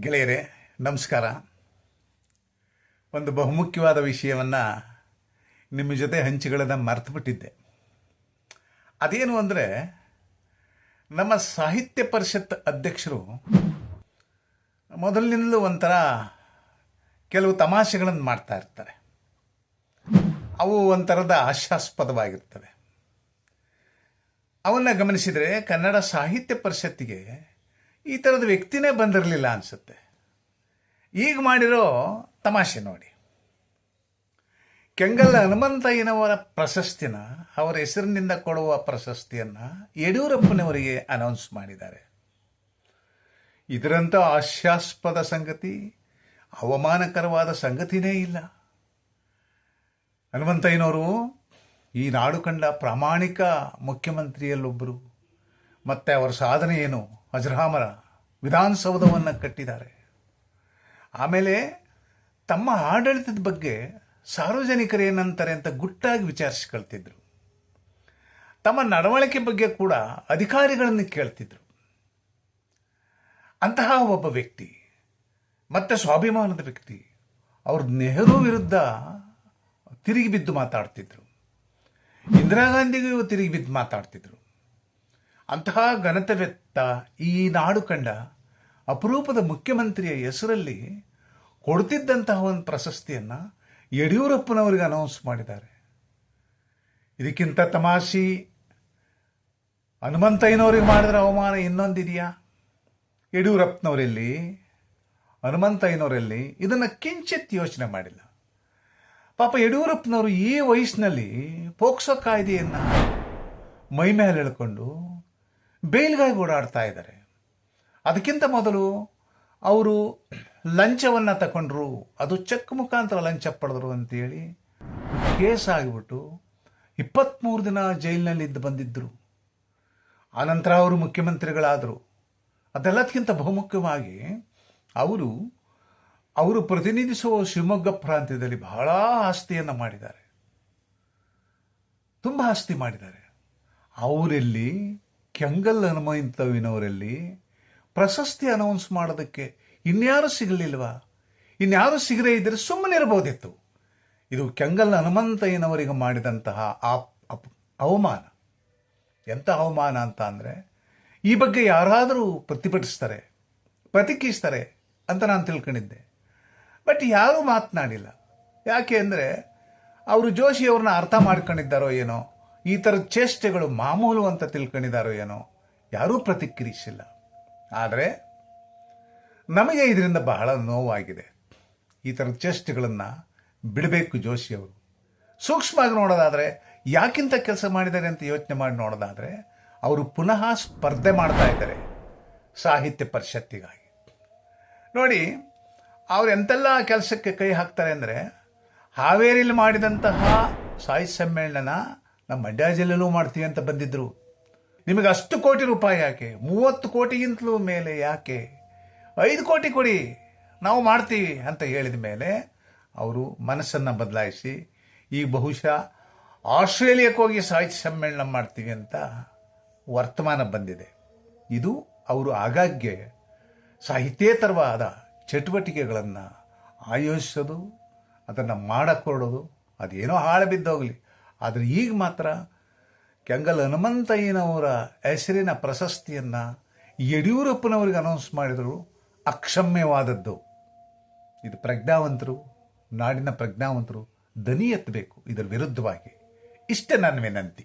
ಗೆಳೆಯರೇ, ನಮಸ್ಕಾರ. ಒಂದು ಬಹುಮುಖ್ಯವಾದ ವಿಷಯವನ್ನು ನಿಮ್ಮ ಜೊತೆ ಹಂಚಿಕೊಳ್ಳೋದ ಮರೆತುಬಿಟ್ಟಿದ್ದೆ ಅದೇನು ಅಂದರೆ, ನಮ್ಮ ಸಾಹಿತ್ಯ ಪರಿಷತ್ ಅಧ್ಯಕ್ಷರು ಮೊದಲಿನಿಂದಲೂ ಒಂಥರ ಕೆಲವು ತಮಾಷೆಗಳನ್ನು ಮಾಡ್ತಾ ಇರ್ತಾರೆ. ಅವು ಒಂಥರದ ಹಾಸ್ಯಾಸ್ಪದವಾಗಿರ್ತವೆ. ಅವನ್ನ ಗಮನಿಸಿದರೆ ಕನ್ನಡ ಸಾಹಿತ್ಯ ಪರಿಷತ್ತಿಗೆ ಈ ಥರದ ವ್ಯಕ್ತಿನೇ ಬಂದಿರಲಿಲ್ಲ ಅನಿಸುತ್ತೆ. ಈಗ ಮಾಡಿರೋ ತಮಾಷೆ ನೋಡಿ. ಕೆಂಗಲ್ ಹನುಮಂತಯ್ಯನವರ ಪ್ರಶಸ್ತಿನ, ಅವರ ಹೆಸರಿನಿಂದ ಕೊಡುವ ಪ್ರಶಸ್ತಿಯನ್ನು ಯಡಿಯೂರಪ್ಪನವರಿಗೆ ಅನೌನ್ಸ್ ಮಾಡಿದ್ದಾರೆ. ಇದರಂಥ ಹಾಸ್ಯಾಸ್ಪದ ಸಂಗತಿ, ಅವಮಾನಕರವಾದ ಸಂಗತಿನೇ ಇಲ್ಲ. ಹನುಮಂತಯ್ಯನವರು ಈ ನಾಡು ಕಂಡ ಪ್ರಾಮಾಣಿಕ ಮುಖ್ಯಮಂತ್ರಿಯಲ್ಲೊಬ್ಬರು ಮತ್ತು ಅವರ ಸಾಧನೆ ಏನು ಅಜರಾಮರ ವಿಧಾನಸೌಧವನ್ನು ಕಟ್ಟಿದ್ದಾರೆ. ಆಮೇಲೆ ತಮ್ಮ ಆಡಳಿತದ ಬಗ್ಗೆ ಸಾರ್ವಜನಿಕರು ಏನಂತಾರೆ ಅಂತ ಗುಟ್ಟಾಗಿ ವಿಚಾರಿಸಿಕೊಳ್ತಿದ್ರು. ತಮ್ಮ ನಡವಳಿಕೆ ಬಗ್ಗೆ ಕೂಡ ಅಧಿಕಾರಿಗಳನ್ನು ಕೇಳ್ತಿದ್ರು. ಅಂತಹ ಒಬ್ಬ ವ್ಯಕ್ತಿ, ಮತ್ತೆ ಸ್ವಾಭಿಮಾನದ ವ್ಯಕ್ತಿ, ಅವರು ನೆಹರು ವಿರುದ್ಧ ತಿರುಗಿ ಬಿದ್ದು ಮಾತಾಡ್ತಿದ್ರು. ಇಂದಿರಾ ಗಾಂಧಿಗೂ ತಿರುಗಿ ಬಿದ್ದು ಮಾತಾಡ್ತಿದ್ರು. ಅಂತಹ ಘನತೆವೆತ್ತ ಈ ನಾಡು ಕಂಡ ಅಪರೂಪದ ಮುಖ್ಯಮಂತ್ರಿಯ ಹೆಸರಲ್ಲಿ ಕೊಡ್ತಿದ್ದಂತಹ ಒಂದು ಪ್ರಶಸ್ತಿಯನ್ನು ಯಡಿಯೂರಪ್ಪನವರಿಗೆ ಅನೌನ್ಸ್ ಮಾಡಿದ್ದಾರೆ. ಇದಕ್ಕಿಂತ ತಮಾಷಿ, ಹನುಮಂತಯ್ಯನವ್ರಿಗೆ ಮಾಡಿದ್ರೆ ಅವಮಾನ ಇನ್ನೊಂದಿದೆಯಾ? ಯಡಿಯೂರಪ್ಪನವರಲ್ಲಿ, ಹನುಮಂತಯ್ಯನವರಲ್ಲಿ ಇದನ್ನು ಕಿಂಚಿತ್ ಯೋಚನೆ ಮಾಡಿಲ್ಲ. ಪಾಪ ಯಡಿಯೂರಪ್ಪನವರು ಈ ವಯಸ್ಸಿನಲ್ಲಿ ಪೋಕ್ಸೋ ಕಾಯ್ದೆಯನ್ನು ಮೈ ಮೇಲೆ ಎಳ್ಕೊಂಡು ಬೇಲ್ಗಾಗಿ ಓಡಾಡ್ತಾ ಇದ್ದಾರೆ. ಅದಕ್ಕಿಂತ ಮೊದಲು ಅವರು ಲಂಚವನ್ನು ತಗೊಂಡ್ರು ಅದು ಚೆಕ್ ಮುಖಾಂತರ ಲಂಚ ಪಡೆದ್ರು ಅಂತೇಳಿ ಕೇಸ್ ಆಗಿಬಿಟ್ಟು ಇಪ್ಪತ್ತ್ಮೂರು ದಿನ ಜೈಲಿನಲ್ಲಿ ಇದ್ದು ಬಂದಿದ್ದರು ಆನಂತರ ಅವರು ಮುಖ್ಯಮಂತ್ರಿಗಳಾದರು. ಅದೆಲ್ಲದಕ್ಕಿಂತ ಬಹುಮುಖ್ಯವಾಗಿ ಅವರು ಅವರು ಪ್ರತಿನಿಧಿಸುವ ಶಿವಮೊಗ್ಗ ಪ್ರಾಂತ್ಯದಲ್ಲಿ ಬಹಳ ಆಸ್ತಿಯನ್ನು ಮಾಡಿದ್ದಾರೆ. ತುಂಬ ಆಸ್ತಿ ಮಾಡಿದ್ದಾರೆ. ಅವರಲ್ಲಿ ಕೆಂಗಲ್ ಹನುಮಂತವಿನವರಲ್ಲಿ ಪ್ರಶಸ್ತಿ ಅನೌನ್ಸ್ ಮಾಡೋದಕ್ಕೆ ಇನ್ಯಾರು ಸಿಗಲಿಲ್ವಾ? ಇನ್ಯಾರು ಸಿಗದೇ ಇದ್ದರೆ ಸುಮ್ಮನೆ ಇರಬಹುದಿತ್ತು ಇದು ಕೆಂಗಲ್ ಹನುಮಂತಯ್ಯನವರಿಗೆ ಮಾಡಿದಂತಹ ಆ ಅವಮಾನ. ಎಂಥ ಅವಮಾನ ಅಂತ ಅಂದರೆ, ಈ ಬಗ್ಗೆ ಯಾರಾದರೂ ಪ್ರತಿಭಟಿಸ್ತಾರೆ, ಪ್ರತಿಕ್ರಿಯಿಸ್ತಾರೆ ಅಂತ ನಾನು ತಿಳ್ಕೊಂಡಿದ್ದೆ. ಬಟ್ ಯಾರೂ ಮಾತನಾಡಿಲ್ಲ. ಯಾಕೆ ಅಂದರೆ, ಅವರು ಜೋಶಿ ಅವ್ರನ್ನ ಅರ್ಥ ಮಾಡ್ಕೊಂಡಿದ್ದಾರೋ ಏನೋ ಈ ಥರದ ಚೇಷ್ಟೆಗಳು ಮಾಮೂಲು ಅಂತ ತಿಳ್ಕೊಂಡಿದ್ದಾರೋ ಏನೋ, ಯಾರೂ ಪ್ರತಿಕ್ರಿಯಿಸಿಲ್ಲ. ಆದರೆ ನಮಗೆ ಇದರಿಂದ ಬಹಳ ನೋವಾಗಿದೆ. ಈ ಥರದ ಚೇಷ್ಟೆಗಳನ್ನು ಬಿಡಬೇಕು ಜೋಶಿಯವರು ಸೂಕ್ಷ್ಮವಾಗಿ ನೋಡೋದಾದರೆ, ಯಾಕಿಂತ ಕೆಲಸ ಮಾಡಿದ್ದಾರೆ ಅಂತ ಯೋಚನೆ ಮಾಡಿ ನೋಡೋದಾದರೆ, ಅವರು ಪುನಃ ಸ್ಪರ್ಧೆ ಮಾಡ್ತಾ ಇದ್ದಾರೆ ಸಾಹಿತ್ಯ ಪರಿಷತ್ತಿಗಾಗಿ. ನೋಡಿ, ಅವರು ಎಂತೆಲ್ಲ ಕೆಲಸಕ್ಕೆ ಕೈ ಹಾಕ್ತಾರೆ ಅಂದರೆ, ಹಾವೇರಿಲಿ ಮಾಡಿದಂತಹ ಸಾಹಿತ್ಯ ಸಮ್ಮೇಳನ ನಮ್ಮ ಮಂಡ್ಯ ಜಿಲ್ಲೆಯಲ್ಲೂ ಮಾಡ್ತೀವಿ ಅಂತ ಬಂದಿದ್ದರು ನಿಮಗೆ ಅಷ್ಟು ಕೋಟಿ ರೂಪಾಯಿ ಯಾಕೆ? ಮೂವತ್ತು ಕೋಟಿಗಿಂತಲೂ ಮೇಲೆ ಯಾಕೆ? ಐದು ಕೋಟಿ ಕೊಡಿ, ನಾವು ಮಾಡ್ತೀವಿ ಅಂತ ಹೇಳಿದ ಮೇಲೆ ಅವರು ಮನಸ್ಸನ್ನು ಬದಲಾಯಿಸಿ, ಈ ಬಹುಶಃ ಆಸ್ಟ್ರೇಲಿಯಾಕ್ಕೆ ಹೋಗಿ ಸಾಹಿತ್ಯ ಸಮ್ಮೇಳನ ಮಾಡ್ತೀವಿ ಅಂತ ವರ್ತಮಾನ ಬಂದಿದೆ. ಇದು ಅವರು ಆಗಾಗ್ಗೆ ಸಾಹಿತ್ಯೇತರವಾದ ಚಟುವಟಿಕೆಗಳನ್ನು ಆಯೋಜಿಸೋದು, ಅದನ್ನು ಮಾಡಕ್ಕೆ ಹೊರಡೋದು ಅದೇನೋ ಹಾಳು ಬಿದ್ದೋಗಲಿ. ಆದರೆ ಈಗ ಮಾತ್ರ ಕೆಂಗಲ್ ಹನುಮಂತಯ್ಯನವರ ಹೆಸರಿನ ಪ್ರಶಸ್ತಿಯನ್ನು ಯಡಿಯೂರಪ್ಪನವರಿಗೆ ಅನೌನ್ಸ್ ಮಾಡಿದರು ಅಕ್ಷಮ್ಯವಾದದ್ದು. ಇದು ಪ್ರಜ್ಞಾವಂತರು, ನಾಡಿನ ಪ್ರಜ್ಞಾವಂತರು ದನಿ ಎತ್ತಬೇಕು, ಇದರ ವಿರುದ್ಧವಾಗಿ. ಇಷ್ಟೇ ನನ್ನ ವಿನಂತಿ.